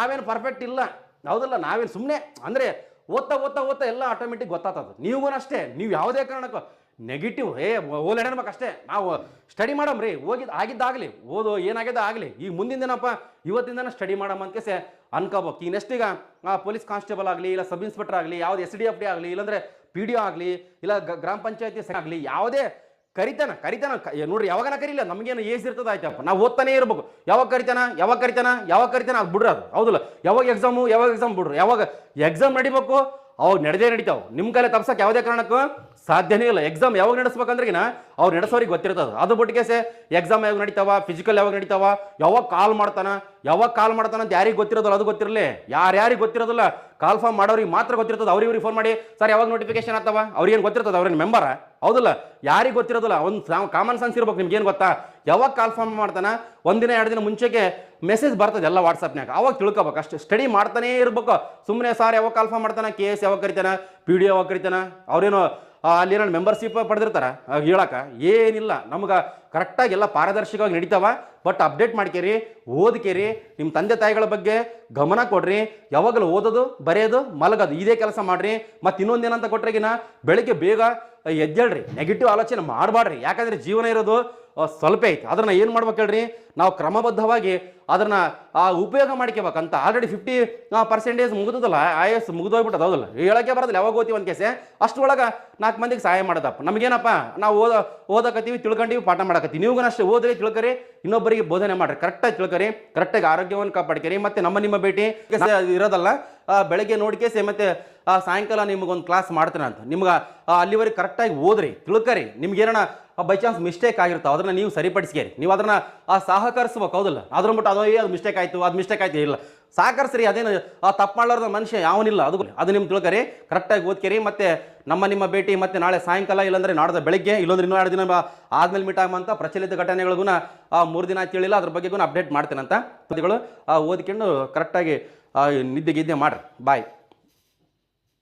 ನಾವೇನು ಪರ್ಫೆಕ್ಟ್ ಇಲ್ಲ. ಹೌದಲ್ಲ, ನಾವೇನು ಸುಮ್ಮನೆ ಅಂದರೆ ಓದ್ತಾ ಓದ್ತಾ ಓದ್ತಾ ಎಲ್ಲ ಆಟೋಮೆಟಿಕ್ ಗೊತ್ತಾಗ್ತದೆ. ನೀವು ಅಷ್ಟೇ, ನೀವು ಯಾವುದೇ ಕಾರಣಕ್ಕೂ ನೆಗೆಟಿವ್ ಏ ಓಲ್ ಹೆಣ್ಮಕ್ ಅಷ್ಟೇ. ನಾವು ಸ್ಟಡಿ ಮಾಡಮ್ರಿ ಹೋಗಿದ್ದು ಆಗಿದ್ದಾಗಲಿ, ಓದು ಏನಾಗಿದೆ ಆಗಲಿ, ಈಗ ಮುಂದಿನ ದಿನಪ್ಪ ಇವತ್ತಿಂದನೇ ಸ್ಟಡಿ ಮಾಡಮ್ಮ ಅಂತ ಕೇಸೆ ಅನ್ಕೋಬೇಕು. ಈಗ ನೆಕ್ಸ್ಟ್ ಈಗ ಪೊಲೀಸ್ ಕಾನ್ಸ್ಟೇಬಲ್ ಆಗಲಿ, ಇಲ್ಲ ಸಬ್ ಇನ್ಸ್ಪೆಕ್ಟರ್ ಆಗಲಿ, ಯಾವುದು ಎಸ್ ಡಿ ಎಫ್ ಡಿ ಆಗಲಿ, ಇಲ್ಲಾಂದರೆ ಪಿ ಡಿ ಆಗಲಿ, ಇಲ್ಲ ಗ್ರಾಮ ಪಂಚಾಯತಿ ಆಗಲಿ, ಯಾವುದೇ ಕರಿತಾನ ಕರಿತಾನ ನೋಡ್ರಿ, ಯಾವಾಗನ ನಮಗೇನು ಏಜ್ ಇರ್ತದ ಆಯ್ತಪ್ಪ. ನಾವು ಓದ್ತಾನೆ ಇರ್ಬೇಕು. ಯಾವಾಗ ಕರಿತಾನ ಯಾವಾಗ ಕರಿತಾನ ಯಾವಾಗ ಕರಿತಾನ ಅದು ಬಿಡ್ರಿ ಅದು. ಹೌದಲ್ಲ? ಯಾವಾಗ ಎಕ್ಸಾಮು ಯಾವಾಗ ಎಕ್ಸಾಮ್ ಬಿಡ್ರಿ. ಯಾವಾಗ ಎಕ್ಸಾಮ್ ನಡಿಬೇಕು, ಅವಾಗ ನಡೆದೇ ನಡಿತಾವ. ನಿಮ್ಮ ಕಲೆ ತಪ್ಸಕ್ಕೆ ಯಾವುದೇ ಕಾರಣಕ್ಕೂ ಸಾಧ್ಯನೇ ಇಲ್ಲ. ಎಕ್ಸಾಮ್ ಯಾವಾಗ ನಡೆಸ್ಬೇಕಂದ್ರೆಗಿನ ಅವ್ರು ನಡೆಸೋರಿಗೆ ಗೊತ್ತಿರ್ತದೆ. ಅದು ಬಿಟ್ಟಿಗೆಸೆ ಎಕ್ಸಾಮ್ ಯಾವಾಗ ನಡೀತಾವ ಫಿಸಿಕಲ್ ಯಾವಾಗ ನಡೀತಾವ, ಯಾವಾಗ ಕಾಲ್ ಮಾಡ್ತಾನ, ಯಾವಾಗ ಕಾಲ್ ಮಾಡ್ತಾನ ಅಂತ ಯಾರಿಗೆ ಗೊತ್ತಿರೋದಿಲ್ಲ, ಅದು ಗೊತ್ತಿರಲಿ. ಯಾರ್ಯಾರಿಗೆ ಗೊತ್ತಿರೋದಿಲ್ಲ ಕಾಲ್ ಫಾರ್ಮ್ ಮಾಡೋರಿಗೆ ಮಾತ್ರ ಗೊತ್ತಿರ್ತದೆ, ಅವ್ರಿಗೆ ಫೋನ್ ಮಾಡಿ, ಸರ್, ಯಾವಾಗ ನೋಟಿಫಿಕೇಶನ್ ಆಗ್ತಾವ? ಅವ್ರಿಗೇನು ಗೊತ್ತಿರ್ತದೆ, ಅವ್ರೇನು ಮೆಂಬರ ಹೌದಲ್ಲ, ಯಾರಿಗೆ ಗೊತ್ತಿರೋದಿಲ್ಲ, ಒಂದು ಕಾಮನ್ ಸೆನ್ಸ್ ಇರ್ಬೇಕು ನಿಮ್ಗೆ, ಏನು ಗೊತ್ತಾ? ಯಾವಾಗ ಕಾಲ್ ಫಾರ್ಮ್ ಮಾಡ್ತಾನೆ ಒಂದಿನ ಎರಡು ದಿನ ಮುಂಚೆಗೆ ಮೆಸೇಜ್ ಬರ್ತದೆ ಎಲ್ಲ ವಾಟ್ಸಪ್ನಾಗ ಅವಾಗ ತಿಳ್ಕೊಬೇಕು, ಅಷ್ಟು ಸ್ಟಡಿ ಮಾಡ್ತಾನೇ ಇರ್ಬೇಕು. ಸುಮ್ಮನೆ ಸರ್, ಯಾವಾಗ ಕಾಲ್ ಫಾರ್ಮ್ ಮಾಡ್ತಾನೆ? ಕೆ ಎಸ್ ಯಾವಾಗ ಕರಿತಾನೆ? ಪಿ ಡಿ ಯಾವಾಗ ಕರಿತಾನೆ? ಅವ್ರೇನು ಅಲ್ಲಿ ಏನಾದ್ರು ಮೆಂಬರ್ಶಿಪ್ ಪಡೆದಿರ್ತಾರೆ? ಹೇಳಕ್ಕೆ ಹೇಳಕ ಏನಿಲ್ಲ. ನಮ್ಗೆ ಕರೆಕ್ಟಾಗಿ ಎಲ್ಲ ಪಾರದರ್ಶಕವಾಗಿ ನಡೀತಾವ. ಬಟ್ ಅಪ್ಡೇಟ್ ಮಾಡ್ಕೇರಿ, ಓದ್ಕೇರಿ ನಿಮ್ಮ ತಂದೆ ತಾಯಿಗಳ ಬಗ್ಗೆ ಗಮನ ಕೊಡ್ರಿ. ಯಾವಾಗಲೂ ಓದೋದು, ಬರೆಯೋದು, ಮಲಗೋದು, ಇದೇ ಕೆಲಸ ಮಾಡ್ರಿ. ಮತ್ತು ಇನ್ನೊಂದೇನಂತ ಕೊಟ್ರೆಗಿನ ಬೆಳಿಗ್ಗೆ ಬೇಗ ಎದ್ದೇಳ್ರಿ. ನೆಗೆಟಿವ್ ಆಲೋಚನೆ ಮಾಡಬಾಡ್ರಿ ಯಾಕಂದ್ರೆ ಜೀವನ ಇರೋದು ಸ್ವಲ್ಪ ಐತಿ. ಅದನ್ನು ಏನು ಮಾಡ್ಬೇಕು ಹೇಳ್ರಿ? ನಾವು ಕ್ರಮಬದ್ಧವಾಗಿ ಅದನ್ನು ಆ ಉಪಯೋಗ ಮಾಡ್ಕೋಬೇಕಂತ ಆಲ್ರೆಡಿ ಫಿಫ್ಟಿ ಪರ್ಸೆಂಟೇಜ್ ಮುಗಿದಲ್ಲ ಐ ಎಸ್ ಮುಗಿದೋಗ್ಬಿಟ್ಟದ, ಹೌದಲ್ಲ? ಹೇಳಕ್ಕೆ ಬರೋದಿಲ್ಲ, ಯಾವಾಗ ಓದ್ತೀವಿ ಒಂದು ಕೇಸೆ ಅಷ್ಟೊಳಗೆ ನಾಲ್ಕು ಮಂದಿಗೆ ಸಹಾಯ ಮಾಡೋದಪ್ಪ. ನಮಗೇನಪ್ಪ, ನಾವು ಓದ, ಓದಕತ್ತೀವಿ, ತಿಳ್ಕೊಂಡೀವಿ, ಪಾಠ ಮಾಡಕತ್ತೀವಿ. ನೀವು ಅಷ್ಟೇ ಓದ್ರಿ, ತಿಳ್ಕರಿ, ಇನ್ನೊಬ್ಬರಿಗೆ ಬೋಧನೆ ಮಾಡ್ರಿ. ಕರೆಕ್ಟಾಗಿ ತಿಳ್ಕರಿ ಕರೆಕ್ಟಾಗಿ ಆರೋಗ್ಯವನ್ನು ಕಾಪಾಡ್ಕರಿ, ಮತ್ತು ನಮ್ಮ ನಿಮ್ಮ ಭೇಟಿ. ಇರೋದಲ್ಲ ಬೆಳಗ್ಗೆ ನೋಡಿ ಮತ್ತೆ ಸಾಯಂಕಾಲ ನಿಮಗೊಂದು ಕ್ಲಾಸ್ ಮಾಡ್ತೇನೆ ಅಂತ. ನಿಮ್ಗೆ ಅಲ್ಲಿವರೆಗೆ ಕರೆಕ್ಟಾಗಿ ಓದ್ರಿ, ತಿಳ್ಕರಿ. ನಿಮ್ಗೇನ ಬೈ ಚಾನ್ಸ್ ಮಿಸ್ಟೇಕ್ ಆಗಿರ್ತಾವೆ, ಅದನ್ನು ನೀವು ಸರಿಪಡಿಸ್ಕೇರಿ. ನೀವು ಅದನ್ನು, ಆ, ಸಹಕರಿಸ್ಬೇಕು, ಹೌದಲ್ಲ? ಅದ್ರ ಬಿಟ್ಟು ಅದು ಅದು ಮಿಸ್ಟೇಕ್ ಆಯಿತು, ಅದು ಮಿಸ್ಟೇಕ್ ಆಯಿತು, ಇಲ್ಲ. ಸಹಕರಿಸ್ರಿ, ಅದೇನು, ಆ, ತಪ್ಪು ಮಾಡಲಾರ್ದ ಮನುಷ್ಯ ಯಾವನಿಲ್ಲ, ಅದು ಅದು ನಿಮ್ಗೆ ತಿಳ್ಕರಿ ಕರೆಕ್ಟಾಗಿ ಓದ್ಕೇರಿ, ಮತ್ತು ನಮ್ಮ, ನಿಮ್ಮ ಭೇಟಿ, ಮತ್ತು ನಾಳೆ ಸಾಯಂಕಾಲ, ಇಲ್ಲಾಂದರೆ ನಾಡ್ದ ಬೆಳಗ್ಗೆ, ಇಲ್ಲಂದ್ರೆ ಇನ್ನೂ ಎರಡು ದಿನ ಆದಮೇಲೆ ಮೀಟ್ ಆಗುವಂಥ ಪ್ರಚಲಿತ ಘಟನೆಗಳಿಗೂ ಆ, ಮೂರು ದಿನ ತಿಳಿಲ್ಲ, ಅದ್ರ ಬಗ್ಗೆಗೂ ಅಪ್ಡೇಟ್ ಮಾಡ್ತೇನೆ ಅಂತ ಆ, ಓದ್ಕೊಂಡು ಕರೆಕ್ಟಾಗಿ ನಿದ್ದೆ ಗಿದ್ದೆ ಮಾಡ್ರಿ. ಬಾಯ್